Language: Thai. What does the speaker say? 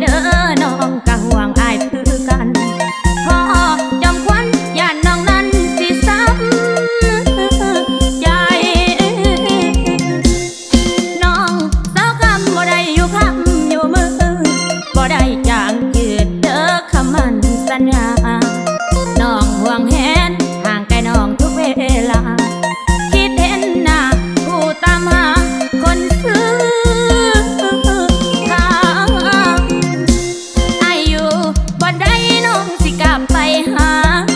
เด้อน้องกะห่วงอายคือกันพอจอมควันย่านน้องนั้นสิซ้ำใจ น้องสาวคำบ่ได้อยู่คำอยู่มือบ่ได้จางเกิดเด้อคำมันสัญญา 啊。